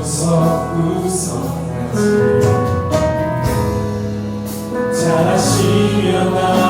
구석구석 다시 자라시며 나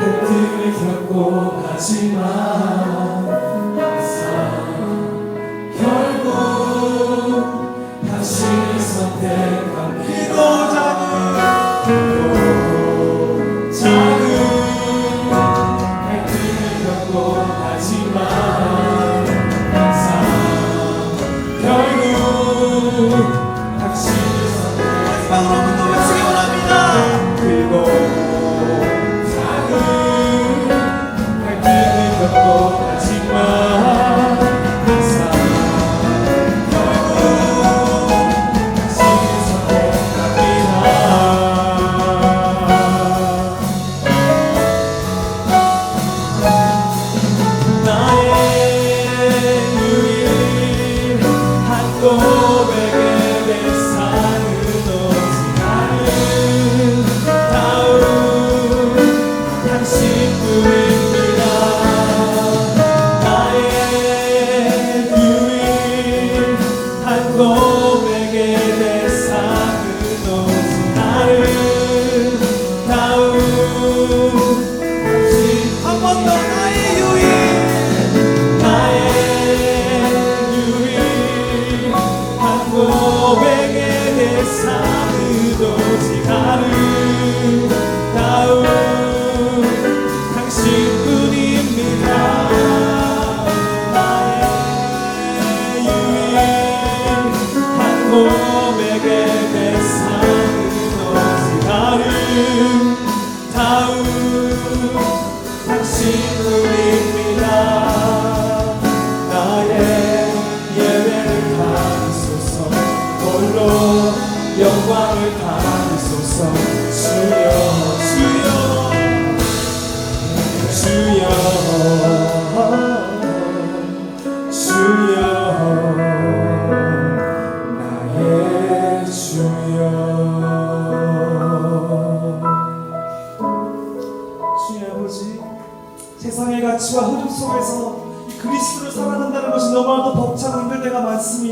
햇들이 잡고 가지마 Senhor.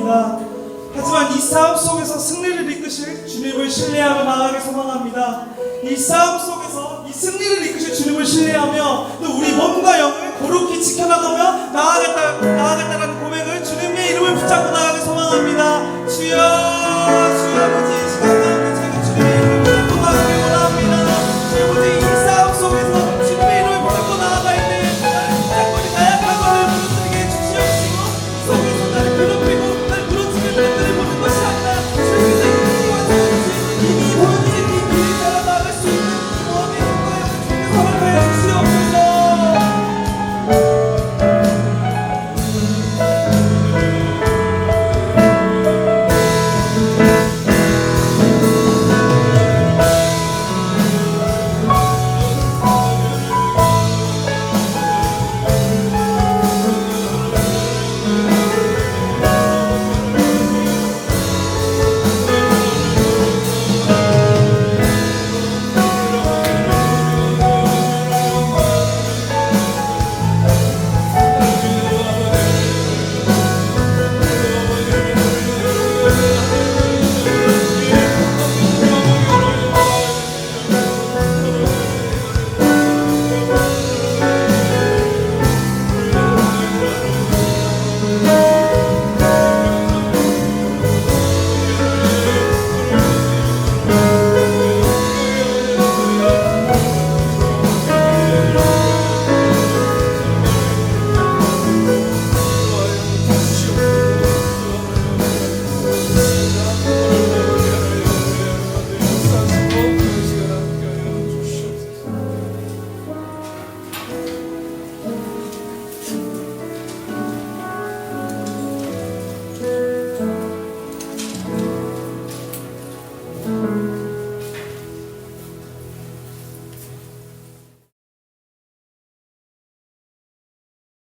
많습니다. 하지만 이 싸움 속에서 승리를 이끄실 주님을 신뢰하며 나아가게 소망합니다. 이 싸움 속에서 이 승리를 이끄실 주님을 신뢰하며 또 우리 몸과 영을 거룩히 지켜나가며 나아갔다, 나아갔다는 고백을 주님의 이름을 붙잡고 나아가게 소망합니다. 주여, 주여 아버지